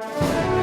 ส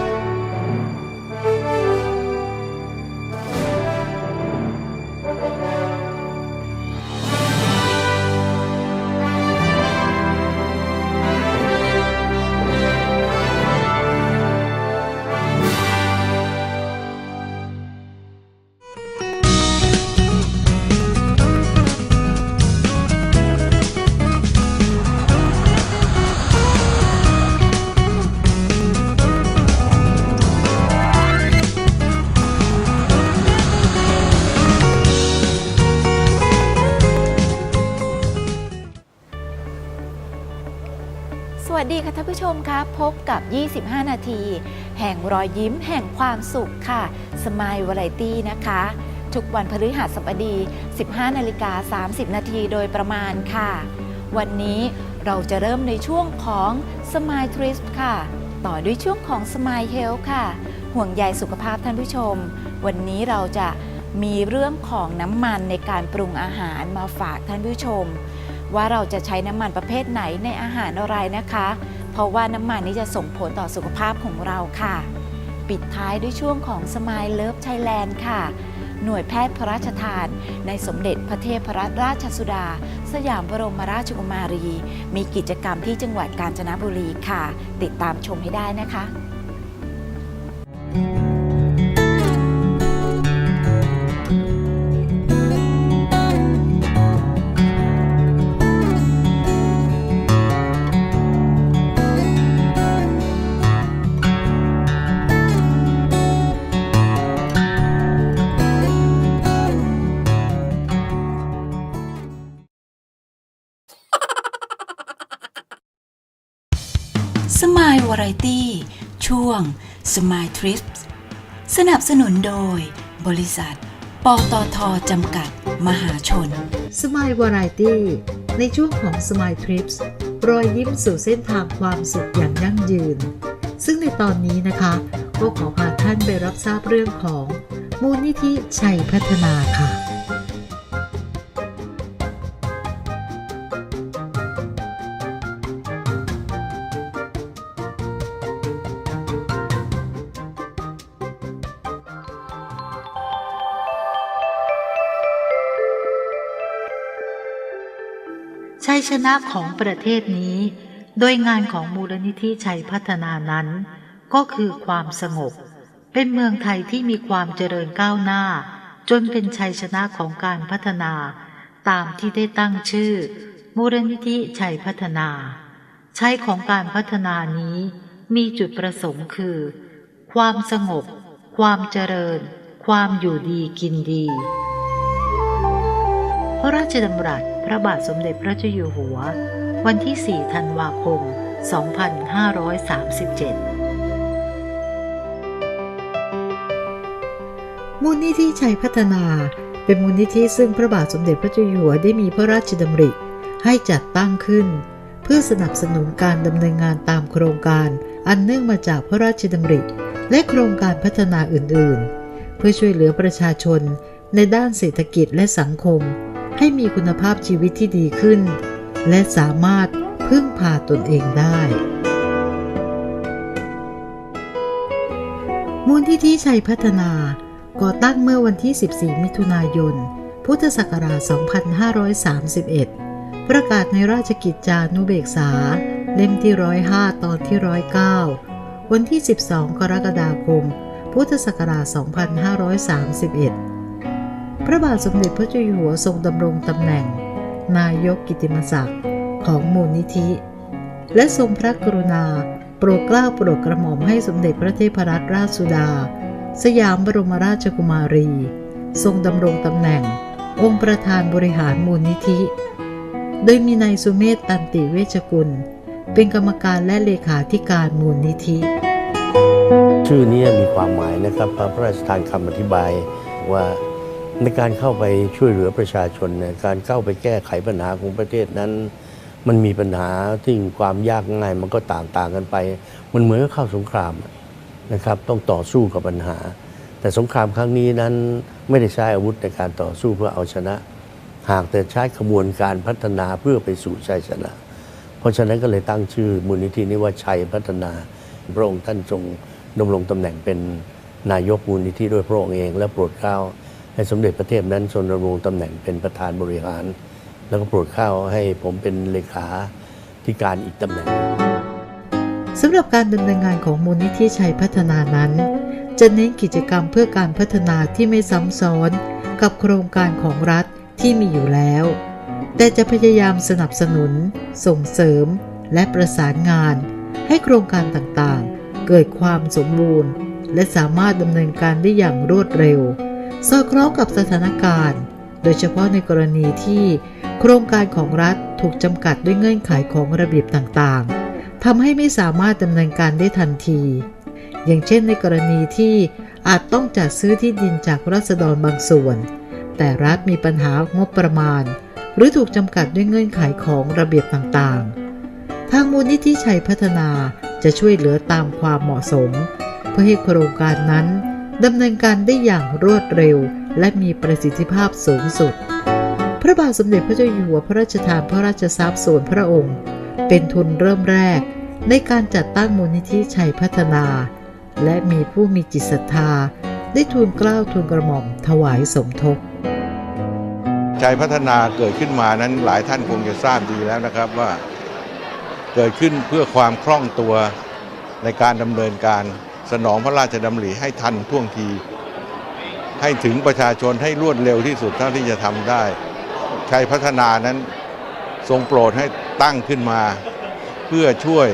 คะพบกับ 25 นาที แห่งรอยยิ้มแห่งความสุขค่ะสมายวาไรตี้นะคะ ทุกวันพฤหัสบดี 15 นาฬิกา 30 นาทีโดยประมาณค่ะ วันนี้เราจะเริ่มในช่วงของสมายทริสค่ะ ต่อด้วยช่วงของสมายเฮลค่ะ ห่วงใยสุขภาพท่านผู้ชม วันนี้เราจะมีเรื่องของน้ำมันในการปรุงอาหารมาฝากท่านผู้ชม ว่าเราจะใช้น้ำมันประเภทไหนในอาหารอะไรนะคะ เพราะว่าน้ำมันนี้จะส่งผลต่อสุขภาพของเราค่ะ ปิดท้ายด้วยช่วงของสมายเลิฟไทยแลนด์ค่ะ หน่วยแพทย์พระราชทาน ในสมเด็จพระเทพรัตนราชสุดา สยามบรมราชกุมารี มีกิจกรรมที่จังหวัดกาญจนบุรีค่ะ ติดตามชมให้ได้นะคะ สมายทริปสนับสนุนโดย บริษัท ปตทจำกัด มหาชนสม l e วาไรตี้ในช่วงของ Smile Trips รอยยิ้มสู่เส้นทางความสุขอย่างยั่งยืน ซึ่งในตอนนี้นะคะก็ขอพาท่านไปรับทราบเรื่องของ มูลนิธิชัยพัฒนาค่ะ นะของประเทศนี้ โดยงานของมูลนิธิชัยพัฒนานั้น ก็คือความสงบ เป็นเมืองไทยที่มีความเจริญก้าวหน้า จนเป็นชัยชนะของการพัฒนา ตามที่ได้ตั้งชื่อ มูลนิธิชัยพัฒนา ใช้ของการพัฒนานี้มีจุดประสงค์คือ ความสงบ ความเจริญ ความอยู่ดีกินดี พระราชดำรัส พระบาทสมเด็จพระเจ้าอยู่หัว วันที่ 4 ธันวาคม 2537 มูลนิธิชัยพัฒนา เป็นมูลนิธิซึ่งพระบาทสมเด็จพระเจ้าอยู่หัวได้มีพระราชดำริ ให้จัดตั้งขึ้น เพื่อสนับสนุนการดำเนินงานตามโครงการอันเนื่องมาจากพระราชดำริ และโครงการพัฒนาอื่น ๆ เพื่อช่วยเหลือประชาชนในด้านเศรษฐกิจและสังคม ให้มีคุณภาพชีวิตที่ดีขึ้น และสามารถพึ่งพาตนเองได้ มูลที่ที่ชัยพัฒนาก่อตั้งเมื่อวันที่ 14 มิถุนายน พุทธศักราช 2531 ประกาศในราชกิจจานุเบกษา เล่มที่ 105 ตอนที่ 109 วันที่ 12 กรกฎาคม พุทธศักราช 2531 พระบาทสมเด็จพระเจ้าอยู่หัวทรงดำรงตำแหน่ง นายกกิติมศักดิ์ของมูลนิธิ และทรงพระกรุณา โปรดเกล้าโปรดกระหม่อมให้สมเด็จพระเทพรัตนราชสุดา สยามบรมราชกุมารี ทรงดำรงตำแหน่ง องค์ประธานบริหารมูลนิธิ โดยมีนายสุเมธตันติเวชกุล เป็นกรรมการและเลขาธิการมูลนิธิ ชื่อนี้มีความหมายนะครับพระราชทานคำอธิบายว่า ในการเข้าไปช่วยเหลือประชาชนเนี่ยการเข้าไปแก้ไขปัญหาของประเทศนั้น มันมีปัญหาที่ความยากง่ายมันก็ต่างต่างกันไป มันเหมือนกับเข้าสงครามนะครับ ต้องต่อสู้กับปัญหา แต่สงครามครั้งนี้นั้นไม่ได้ใช้อาวุธในการต่อสู้เพื่อเอาชนะ หากแต่ใช้ขบวนการพัฒนาเพื่อไปสู่ชัยชนะ เพราะฉะนั้นก็เลยตั้งชื่อมูลนิธินี้ว่าชัยพัฒนาพระองค์ท่านทรงดำรงตำแหน่งเป็นนายกมูลนิธิด้วยพระองค์เองและโปรดเกล้า ให้สมเด็จพระเทพนั้นทรงดำรงตำแหน่งเป็นประธานบริหาร แล้วก็โปรดเข้าให้ผมเป็นเลขาธิการอีกตำแหน่งสำหรับการดำเนินงานของมูลนิธิชัยพัฒนานั้น จะเน้นกิจกรรมเพื่อการพัฒนาที่ไม่ซ้ำซ้อน กับโครงการของรัฐที่มีอยู่แล้ว แต่จะพยายามสนับสนุน ส่งเสริม และประสานงาน ให้โครงการต่างๆ เกิดความสมบูรณ์ และสามารถดำเนินการได้อย่างรวดเร็ว สอดคล้องกับสถานการณ์ โดยเฉพาะในกรณีที่โครงการของรัฐถูกจำกัดด้วยเงื่อนไขของระเบียบต่างๆทำให้ไม่สามารถดำเนินการได้ทันที อย่างเช่นในกรณีที่อาจต้องจัดซื้อที่ดินจากรัษฎรบางส่วน แต่รัฐมีปัญหางบประมาณ หรือถูกจำกัดด้วยเงื่อนไขของระเบียบต่างๆ ทางมูลนิธิชัยพัฒนาจะช่วยเหลือตามความเหมาะสม เพื่อให้โครงการนั้น ดำเนินการได้อย่างรวดเร็ว และมีประสิทธิภาพสูงสุด พระบาทสมเด็จพระเจ้าอยู่หัวพระราชทานพระราชทรัพย์ส่วนพระองค์ เป็นทุนเริ่มแรก ในการจัดตั้งมูลนิธิชัยพัฒนา และมีผู้มีจิตศรัทธา ได้ทูลเกล้าทูลกระหม่อมถวายสมทบชัยพัฒนาเกิดขึ้นมานั้นหลายท่านคงจะทราบดีแล้วนะครับว่า เกิดขึ้นเพื่อความคล่องตัวในการดำเนินการ สนองพระราชดำริให้ทันท่วงที ให้ถึงประชาชนให้รวดเร็วที่สุดเท่าที่จะทำได้ชัยพัฒนานั้นทรงโปรดให้ตั้งขึ้นมา เพื่อช่วย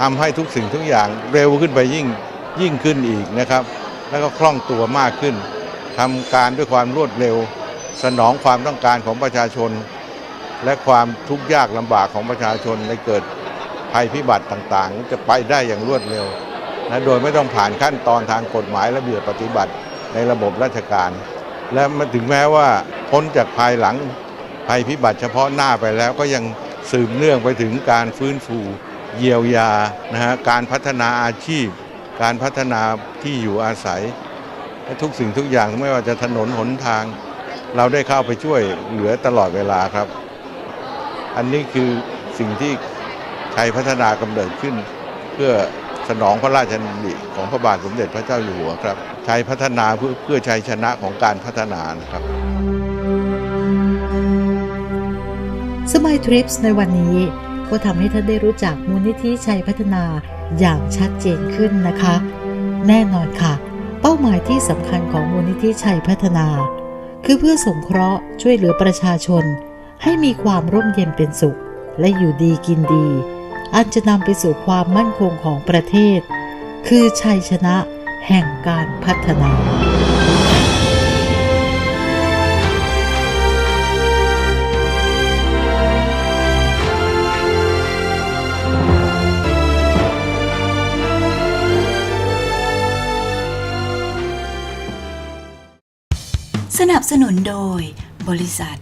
ทำให้ทุกสิ่งทุกอย่างเร็วขึ้นไปยิ่งยิ่งขึ้นอีกนะครับ แล้วก็คล่องตัวมากขึ้นทำการด้วยความรวดเร็ว สนองความต้องการของประชาชน และความทุกข์ยากลำบากของประชาชนในเกิดภัยพิบัติต่างๆ จะไปได้อย่างรวดเร็ว นะโดยไม่ต้องผ่านขั้นตอนทางกฎหมายระเบียบปฏิบัติในระบบราชการ และมาถึงแม้ว่าพ้นจากภายหลังภัยพิบัติเฉพาะหน้าไปแล้วก็ยังสืบเนื่องไปถึงการฟื้นฟูเยียวยานะฮะการพัฒนาอาชีพ การพัฒนาที่อยู่อาศัยและทุกสิ่งทุกอย่างไม่ว่าจะถนนหนทาง เราได้เข้าไปช่วยเหลือตลอดเวลาครับ อันนี้คือสิ่งที่ชัยพัฒนากำเนิดขึ้น เพื่อ สนองพระราชดำริของพระบาทสมเด็จพระเจ้าอยู่หัวครับ ใชัยพัฒนาเพื่อเพื่อชัยชนะของการพัฒนานะครับสมัยทริปส์ในวันนี้ก็ทำให้ท่านได้รู้จักมูลนิธิชัยพัฒนาอย่างชัดเจนขึ้นนะคะ แน่นอนค่ะ เป้าหมายที่สำคัญของมูลนิธิชัยพัฒนา คือเพื่อสงเคราะห์ช่วยเหลือประชาชน ให้มีความร่มเย็นเป็นสุข และอยู่ดีกินดี อันจะนำไปสู่ความมั่นคงของประเทศ คือชัยชนะแห่งการพัฒนาสนับสนุนโดย บริษัท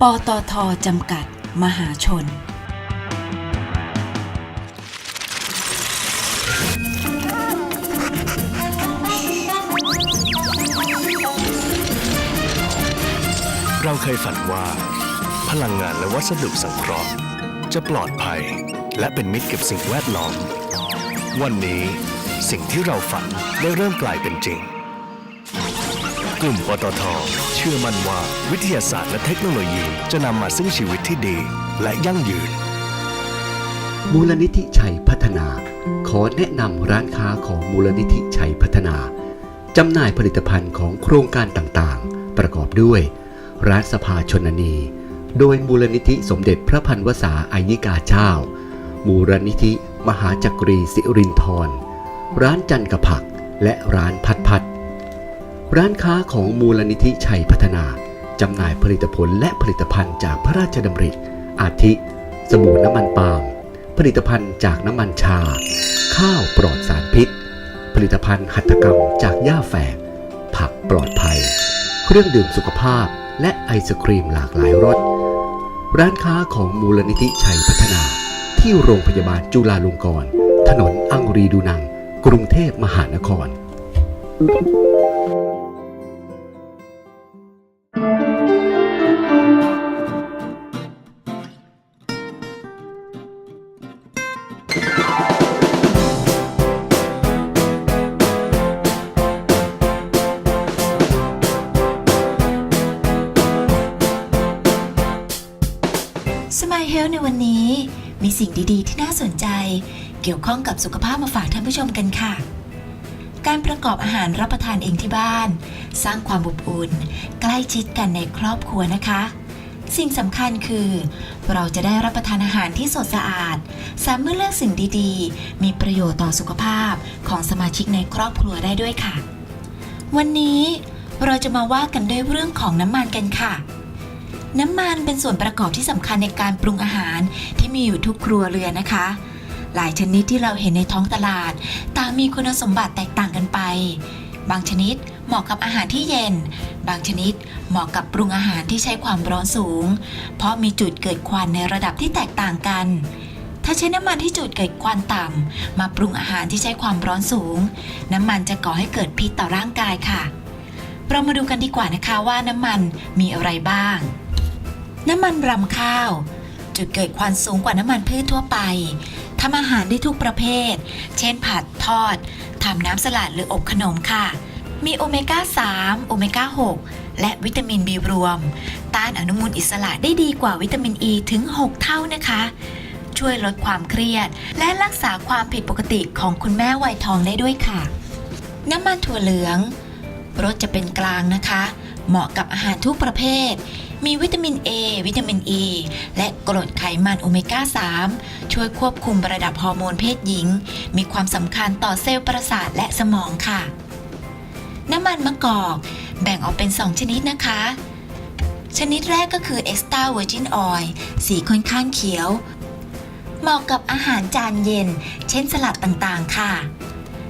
ปตทจำกัด มหาชน เคยฝันว่า พลังงานและวัสดุสังเคราะห์ จะปลอดภัย และเป็นมิตรกับสิ่งแวดล้อม วันนี้สิ่งที่เราฝันได้เริ่มกลายเป็นจริง กลุ่มปตท เชื่อมั่นว่าวิทยาศาสตร์และเทคโนโลยีจะนำมาซึ่งชีวิตที่ดีและยั่งยืน มูลนิธิชัยพัฒนา ขอแนะนำร้านค้าของมูลนิธิชัยพัฒนาจำหน่ายผลิตภัณฑ์ของโครงการต่างๆ ประกอบด้วย ร้านสภาชนนี โดยมูลนิธิสมเด็จพระพันวษาอายิกาเจ้า มูลนิธิมหาจักรีสิรินทร ร้านจันกระผัก และร้านพัดพัด ร้านค้าของมูลนิธิชัยพัฒนาจำหน่ายผลิตผลและผลิตภัณฑ์จากพระราชดำริ อาทิ สบู่น้ำมันปาล์ม ผลิตภัณฑ์จากน้ำมันชา ข้าวปลอดสารพิษ ผลิตภัณฑ์หัตถกรรมจากหญ้าแฝก ผักปลอดภัย เครื่องดื่มสุขภาพ และไอศครีมหลากหลายรส ร้านค้าของมูลนิธิชัยพัฒนา ที่โรงพยาบาลจุฬาลงกรณ์ ถนนอังรีดูนัง กรุงเทพมหานคร สิ่งดีๆ ที่น่าสนใจ เกี่ยวข้องกับสุขภาพมาฝากท่านผู้ชมกันค่ะ การประกอบอาหารรับประทานเองที่บ้าน สร้างความอบอุ่น ใกล้ชิดกันในครอบครัวนะคะ สิ่งสำคัญคือ เราจะได้รับประทานอาหารที่สดสะอาด สามารถเลือกสิ่งดีๆ มีประโยชน์ต่อสุขภาพของสมาชิกในครอบครัวได้ด้วยค่ะ วันนี้เราจะมาว่ากันด้วยเรื่องของน้ำมันกันค่ะ น้ำมันเป็นส่วนประกอบที่สำคัญในการปรุงอาหารที่มีอยู่ทุกครัวเรือนนะคะ หลายชนิดที่เราเห็นในท้องตลาด ต่างมีคุณสมบัติแตกต่างกันไป บางชนิดเหมาะกับอาหารที่เย็น บางชนิดเหมาะกับปรุงอาหารที่ใช้ความร้อนสูง เพราะมีจุดเกิดควันในระดับที่แตกต่างกัน ถ้าใช้น้ำมันที่จุดเกิดควันต่ำมาปรุงอาหารที่ใช้ความร้อนสูง น้ำมันจะก่อให้เกิดพิษต่อร่างกายค่ะ เรามาดูกันดีกว่านะคะว่าน้ำมันมีอะไรบ้าง น้ำมันรำข้าว จุดเกิดควันสูงกว่าน้ำมันพืชทั่วไปทำอาหารได้ทุกประเภท เช่นผัดทอดทำน้ำสลัดหรืออบขนมค่ะ มีโอเมก้า 3 โอเมก้า 6 และวิตามินบีรวม ต้านอนุมูลอิสระได้ดีกว่าวิตามินอ e ีถึง 6 เท่านะคะ ช่วยลดความเครียด และรักษาความผิดปกติของคุณแม่วัยทองได้ด้วยค่ะ น้ำมันถั่วเหลืองรสจะเป็นกลางนะคะ เหมาะกับอาหารทุกประเภท มีวิตามิน A วิตามิน E และกรดไขมันโอเมก้า 3 ช่วยควบคุมระดับฮอร์โมนเพศหญิง มีความสำคัญต่อเซลล์ประสาทและสมองค่ะ น้ำมันมะกอก แบ่งออกเป็น 2 ชนิดนะคะ ชนิดแรกก็คือ extra virgin oil สีค่อนข้างเขียว เหมาะกับอาหารจานเย็น เช่นสลัดต่างๆ ค่ะ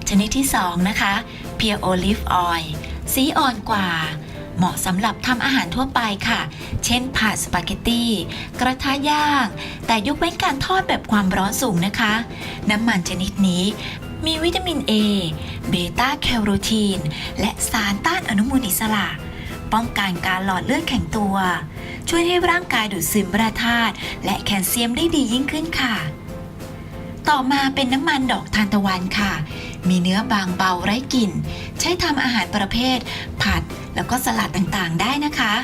ชนิดที่ 2 นะคะ pure olive oil สีอ่อนกว่า เหมาะสำหรับทำอาหารทั่วไปค่ะ เช่นผัดสปาเกตตี้กระทะย่าง แต่ยกเว้นการทอดแบบความร้อนสูงนะคะ น้ำมันชนิดนี้มีวิตามิน A เบต้าแคโรทีน และสารต้านอนุมูลอิสระ ป้องกันการหลอดเลือดแข็งตัว ช่วยให้ร่างกายดูดซึมแร่ธาตุและแคลเซียมได้ดียิ่งขึ้นค่ะ ต่อมาเป็นน้ำมันดอกทานตะวันค่ะ มีเนื้อบางเบาไร้กลิ่น ใช้ทำอาหารประเภท ผัด แล้วก็สลัดต่างๆได้นะคะ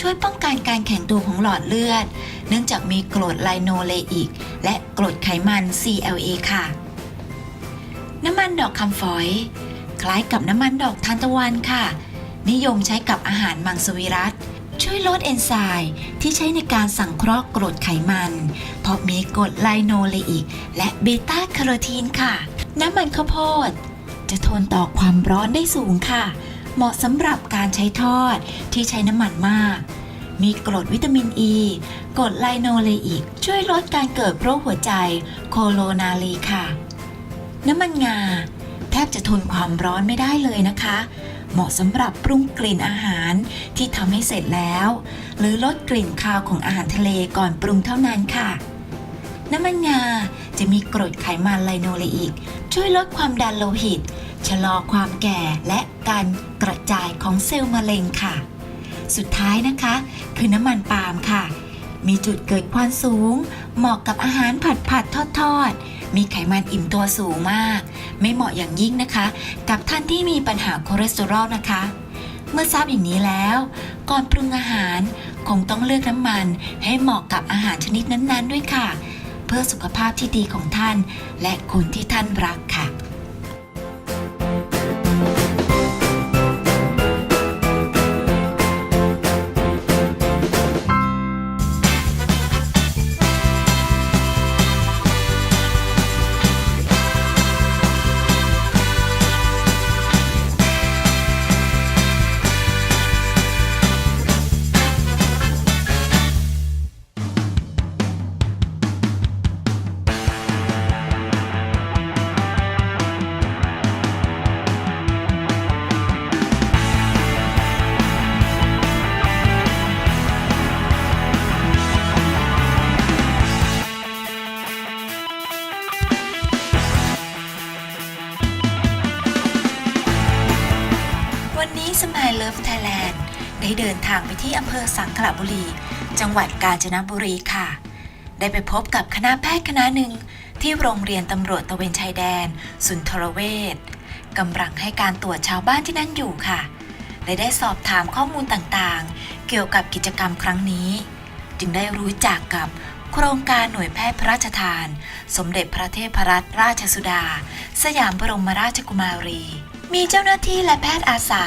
ช่วยป้องกันการแข็งตัวของหลอดเลือด เนื่องจากมีกรดไลโนเลอิก และกรดไขมัน CLA ค่ะ น้ำมันดอกคำฝอย คล้ายกับน้ำมันดอกทานตะวันค่ะ นิยมใช้กับอาหารมังสวิรัตช่วยลดเอนไซม์ที่ใช้ในการสังเคราะห์กรดไขมัน เพราะมีกรดไลโนเลอิก และเบต้าแคโรทีนค่ะ น้ำมันข้าวโพด จะทนต่อความร้อนได้สูงค่ะ เหมาะสำหรับการใช้ทอดที่ใช้น้ำมันมาก มีกรดวิตามินอ e, ีกรดไลโนเลอิก ช่วยลดการเกิดโรคหัวใจโคโรนารีค่ะ น้ำมันงา แทบจะทนความร้อนไม่ได้เลยนะคะ เหมาะสำหรับปรุงกลิ่นอาหารที่ทำให้เสร็จแล้ว หรือลดกลิ่นคาวของอาหารทะเลก่อนปรุงเท่านั้นค่ะน้ำมันงาจะมีกรดไขมันไลโนเลอิก ช่วยลดความดันโลหิต ชะลอความแก่และการกระจายของเซลล์มะเร็งค่ะ สุดท้ายนะคะ คือน้ำมันปาล์มค่ะ มีจุดเกิดควันสูง เหมาะกับอาหารผัดผัดทอดทอดๆมีไขมันอิ่มตัวสูงมาก ไม่เหมาะอย่างยิ่งนะคะ กับท่านที่มีปัญหาคอเลสเตอรอลนะคะ เมื่อทราบอย่างนี้แล้ว ก่อนปรุงอาหารคงต้องเลือกน้ำมันให้เหมาะกับอาหารชนิดนั้นๆ ด้วยค่ะ เพื่อสุขภาพที่ดีของท่าน และคนที่ท่านรักค่ะางไปที่อำเภอสังขละบุรี จังหวัดกาญจนบุรีค่ะ ได้ไปพบกับคณะแพทย์คณะหนึ่งที่โรงเรียนตำรวจตะเวนชายแดน สุนทรเวชกำลังให้การตรวจชาวบ้านที่นั่นอยู่ค่ะและได้สอบถามข้อมูลต่างๆ เกี่ยวกับกิจกรรมครั้งนี้ จึงได้รู้จักกับโครงการหน่วยแพทย์พระราชทาน สมเด็จพระเทพรัตนราชสุดา สยามบรมราชกุมารี มีเจ้าหน้าที่และแพทย์อาสา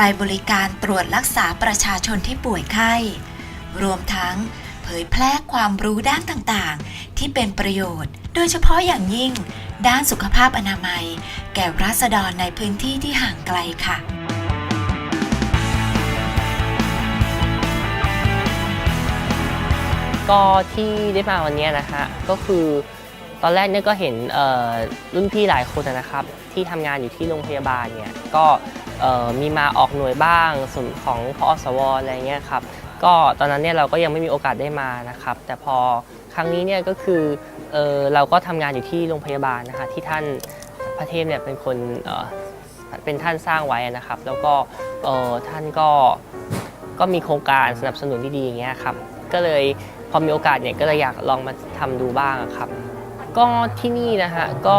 ไปบริการตรวจรักษาประชาชนที่ป่วยไข้ รวมทั้งเผยแพร่ความรู้ด้านต่างๆ ที่เป็นประโยชน์ โดยเฉพาะอย่างยิ่ง ด้านสุขภาพอนามัย แก่รัษฎรในพื้นที่ที่ห่างไกลค่ะก็ที่ได้มาวันนี้นะฮะก็คือตอนแรกเนี่ยก็เห็นรุ่นพี่หลายคนนะครับ ที่ทำงานอยู่ที่โรงพยาบาลเนี่ยก็ มีมาออกหน่วยบ้างส่วนของพอสวอะไรเงี้ยครับก็ตอนนั้นเนี่ยเราก็ยังไม่มีโอกาสได้มานะครับ แต่พอครั้งนี้เนี่ยก็คือเออเราก็ทำงานอยู่ที่โรงพยาบาลนะคะที่ท่านพระเทพเนี่ยเป็นคนเเป็นท่านสร้างไว้นะครับ แล้วก็ท่านก็ก็มีโครงการสนับสนุนที่ดีอย่างเงี้ยครับก็เลยพอมีโอกาสเนี่ยก็เลยอยากลองมาทำดูบ้างครับ ก็ที่นี่นะฮะก็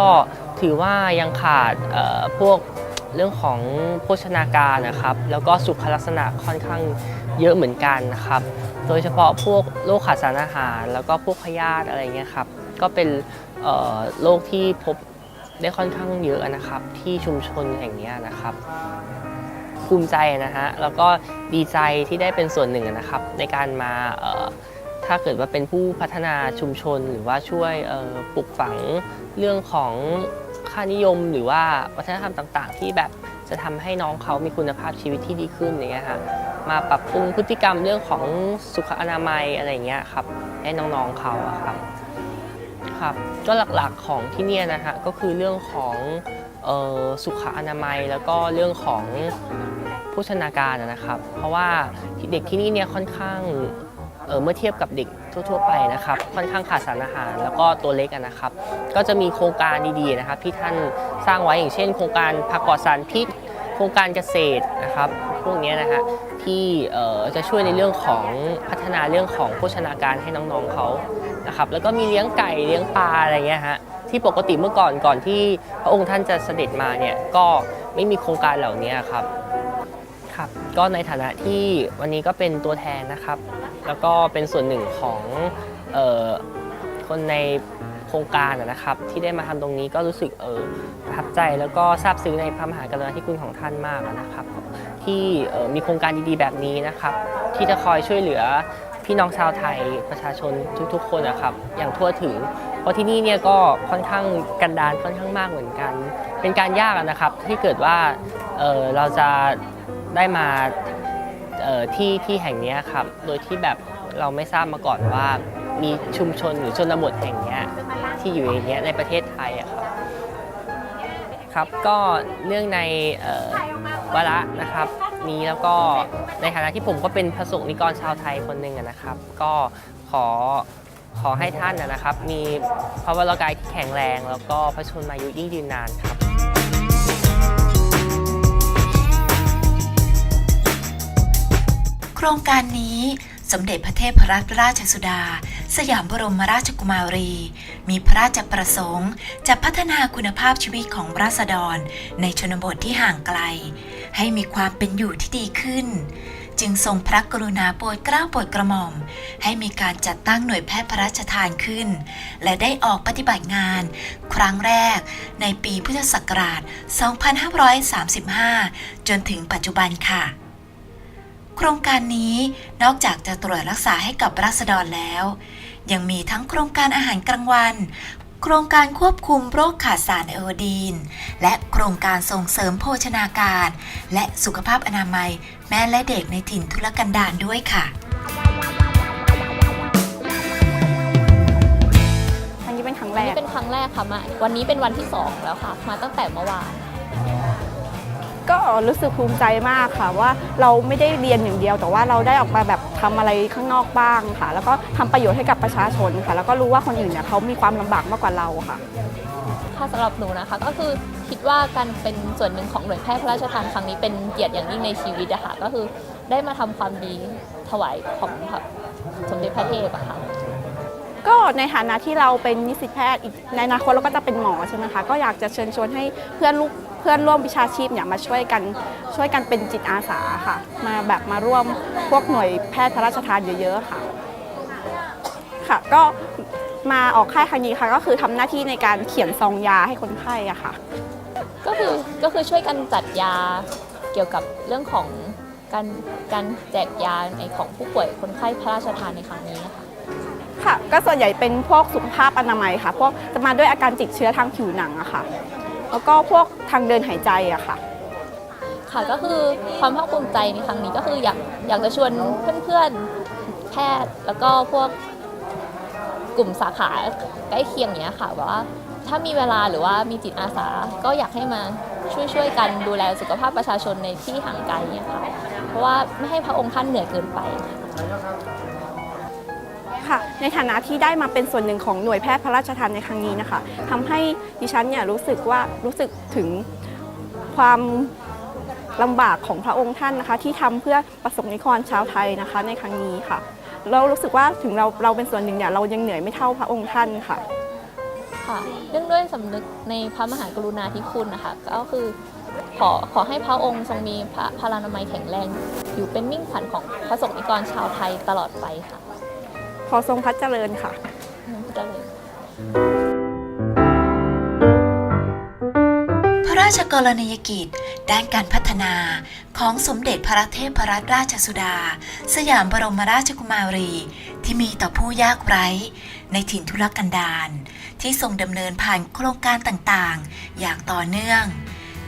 ถือว่ายังขาดพวก เรื่องของโภชนาการนะครับ แล้วก็สุขลักษณะค่อนข้างเยอะเหมือนกันนะครับ โดยเฉพาะพวกโรคขาดสารอาหาร แล้วก็พวกพยาธิอะไรเงี้ยครับ ก็เป็นโรคที่พบได้ค่อนข้างเยอะนะครับ ที่ชุมชนแห่งนี้นะครับภูมิใจนะฮะแล้วก็ดีใจที่ได้เป็นส่วนหนึ่งนะครับ ในการมาถ้าเกิดว่าเป็นผู้พัฒนาชุมชน หรือว่าช่วยปลูกฝังเรื่องของ ค่านิยมหรือว่าวัฒนธรรมต่างๆ ที่แบบจะทำให้น้องเขามีคุณภาพชีวิตที่ดีขึ้นอย่างเงี้ยฮะมาปรับปรุงพฤติกรรมเรื่องของสุขอนามัยอะไรเงี้ยครับให้น้องๆเขาอะครับครับก็หลักๆของที่เนี่ยนะฮะก็คือเรื่องของออสุขอนามัยแล้วก็เรื่องของโภชนาการนะครับ เพราะว่าเด็กที่นี่เนี่ยค่อนข้าง เออเมื่อเทียบกับเด็กทั่ว ๆ ไปนะครับค่อนข้างขาดสารอาหาร แล้วก็ตัวเล็กนะครับ ก็จะมีโครงการดีๆนะครับ ที่ท่านสร้างไว้อย่างเช่น โครงการผักปลอดสารพิษโครงการเกษตรนะครับพวกนี้นะฮะที่จะช่วยในเรื่องของพัฒนาเรื่องของโภชนาการให้น้องๆเขานะครับแล้วก็มีเลี้ยงไก่เลี้ยงปลาอะไรเงี้ยฮะที่ปกติเมื่อก่อนก่อนที่พระองค์ท่านจะเสด็จมาเนี่ยก็ไม่มีโครงการเหล่านี้ครับ ครับก็ในฐานะที่วันนี้ก็เป็นตัวแทนนะครับ แล้วก็เป็นส่วนหนึ่งของออคนในโครงการนะครับ ที่ได้มาทำตรงนี้ก็รู้สึกเออประทับใจแล้วก็ซาบซึ้งในพระมหากรุณาธิคุณของท่านมากนะครับ ที่มีโครงการดีๆแบบนี้นะครับ ที่จะคอยช่วยเหลือพี่น้องชาวไทยประชาชนทุกๆ คนนะครับ อย่างทั่วถึง เพราะที่นี่เนี่ยก็ค่อนข้างกันดารค่อนข้างมากเหมือนกัน เป็นการยากนะครับที่เกิดว่าเออเราจะ ได้มาที่ที่แห่งนี้ครับ โดยที่แบบเราไม่ทราบมาก่อนว่ามีชุมชนหรือชนบทแห่งนี้ที่อยู่อย่างเงี้ในประเทศไทยอะครับครับก็เนื่องในวาระนะครับ นี้แล้วก็ในฐานะที่ผมก็เป็นพระสงฆ์นิกรชาวไทยคนหนึ่งนะครับ ก็ขอขอให้ท่านนะครับ มีพระวรกายที่แข็งแรง แล้วก็พระชนมายุยิ่งยืนนานครับ โครงการนี้สมเด็จพระเทพรัตนราชสุดา สยามบรมราชกุมารี มีพระราชประสงค์ จะพัฒนาคุณภาพชีวิตของราษฎร ในชนบทที่ห่างไกล ให้มีความเป็นอยู่ที่ดีขึ้น จึงทรงพระกรุณาโปรดเกล้าโปรดกระหม่อม ให้มีการจัดตั้งหน่วยแพทย์พระราชทานขึ้น และได้ออกปฏิบัติงาน ครั้งแรก ในปีพุทธศักราช 2535 จนถึงปัจจุบันค่ะ โครงการนี้นอกจากจะตรวจรักษาให้กับราษฎรแล้ว ยังมีทั้งโครงการอาหารกลางวัน โครงการควบคุมโรคขาดสารไอโอดีน และโครงการส่งเสริมโภชนาการ และสุขภาพอนามัย แม่และเด็กในถิ่นทุรกันดารด้วยค่ะอันนี้เป็นครั้งอัแรนกนี้เป็นครั้งแรกค่ะมา วันนี้เป็นวันที่สองแล้วค่ะ มาตั้งแต่เมื่อวาน ก็รู้สึกภูมิใจมากค่ะ ว่าเราไม่ได้เรียนอย่างเดียว แต่ว่าเราได้ออกมาแบบทำอะไรข้างนอกบ้างค่ะ แล้วก็ทำประโยชน์ให้กับประชาชนค่ะ แล้วก็รู้ว่าคนอื่นเนี่ยเขามีความลำบากมากกว่าเราค่ะถ้าสำหรับหนูนะคะก็คือคิดว่าการเป็นส่วนหนึ่งของหน่วยแพทย์พระราชทานครั้งนี้เป็นเกียรติอย่างยิ่งในชีวิตอะค่ะก็คือได้มาทำความดีถวายของสมเด็จพระเทพอะค่ะ ก็ในฐานะที่เราเป็นนิสิตแพทย์อีกในอนาคตเราก็จะเป็นหมอใช่ไหมคะก็อยากจะเชิญชวนให้เพื่อนลูกเพื่อนร่วมวิชาชีพเนี่ยมาช่วยกันช่วยกันเป็นจิตอาสาค่ะ มาแบบมาร่วมพวกหน่วยแพทย์พระราชทานเยอะๆค่ะค่ะ ก็มาออกค่ายครั้งนี้ค่ะ ก็คือทำหน้าที่ในการเขียนซองยาให้คนไข้อะค่ะ ก็คือก็คือช่วยกันจัดยาเกี่ยวกับเรื่องของการการแจกยาในของผู้ป่วยคนไข้พระราชทานในครั้งนี้นะคะ ค่ะ ก็ส่วนใหญ่เป็นพวกสุขภาพอนามัยค่ะ พวกจะมาด้วยอาการติดเชื้อทางผิวหนังอะค่ะ แล้วก็พวกทางเดินหายใจอะค่ะ ค่ะก็คือความภาคภูมิใจในครั้งนี้ก็คืออยากอยากจะชวนเพื่อนๆแพทย์แล้วก็พวกกลุ่มสาขาใกล้เคียงเนี้ยค่ะว่าถ้ามีเวลาหรือว่ามีจิตอาสา ก็อยากให้มาช่วยช่วยๆกันดูแลสุขภาพประชาชนในที่ห่างไกลเนี่ยค่ะ เพราะว่าไม่ให้พระองค์ท่านเหนื่อยเกินไป ค่ะ ในฐานะที่ได้มาเป็นส่วนหนึ่งของหน่วยแพทย์พระราชทานในครั้งนี้นะคะทำให้ดิฉันเนี่ยรู้สึกว่ารู้สึกถึงความลำบากของพระองค์ท่านนะคะ ที่ทำเพื่อประสบนิกรชาวไทยนะคะ ในครั้งนี้ค่ะ เรารู้สึกว่าถึงเราเราเป็นส่วนหนึ่งเนี่ยเรายังเหนื่อยไม่เท่าพระองค์ท่านค่ะค่ะเนื่องด้วยสำนึกในพระมหากรุณาธิคุณนะคะก็คือขอขอให้พระองค์ทรงมีพระพลานามัยแข็งแรง อยู่เป็นมิ่งขวัญของพระสงฆ์นิกรชาวไทยตลอดไปค่ะ ขอทรงพระเจริญค่ะพระราชกรณียกิจ ด้านการพัฒนาของสมเด็จพระเทพรัตนราชสุดา สยามบรมราชกุมารี ที่มีต่อผู้ยากไร้ ในถิ่นทุรกันดารที่ทรงดำเนินผ่านโครงการต่างๆ อย่างต่อเนื่อง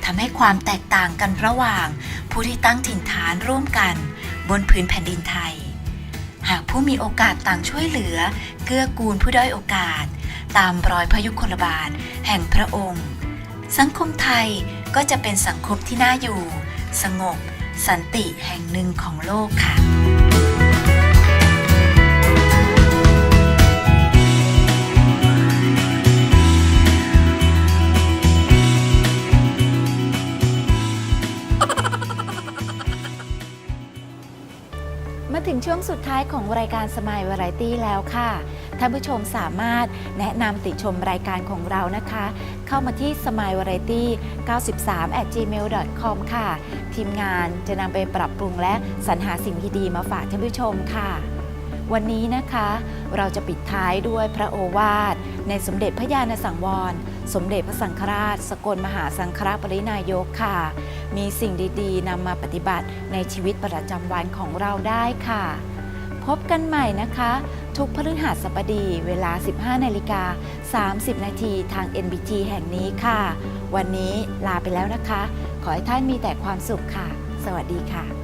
ทำให้ความแตกต่างกันระหว่าง ผู้ที่ตั้งถิ่นฐานร่วมกัน บนพื้นแผ่นดินไทย หากผู้มีโอกาสต่างช่วยเหลือ เกื้อกูลผู้ด้อยโอกาส ตามรอยพยุคลบาทแห่งพระองค์ สังคมไทยก็จะเป็นสังคมที่น่าอยู่ สงบ สันติแห่งหนึ่งของโลกค่ะ สุดท้ายของรายการสมายวาไรตี้แล้วค่ะ ท่านผู้ชมสามารถแนะนำติชมรายการของเรานะคะ เข้ามาที่ s m i l e v a r i e t y 93 at gmail com ค่ะ ทีมงานจะนำไปปรับปรุงและสรรหาสิ่งดีๆมาฝากท่านผู้ชมค่ะ วันนี้นะคะ เราจะปิดท้ายด้วยพระโอวาท ในสมเด็จพระญาณสังวร สมเด็จพระสังฆราช สกลมหาสังฆราชปรินายกค่ะ มีสิ่งดีๆนำมาปฏิบัติในชีวิตประจำวันของเราได้ค่ะ พบกันใหม่นะคะ ทุกพฤหัสบดีเวลา 15นาฬิกา30 นาทีทาง NBT แห่งนี้ค่ะ วันนี้ลาไปแล้วนะคะ ขอให้ท่านมีแต่ความสุขค่ะ สวัสดีค่ะ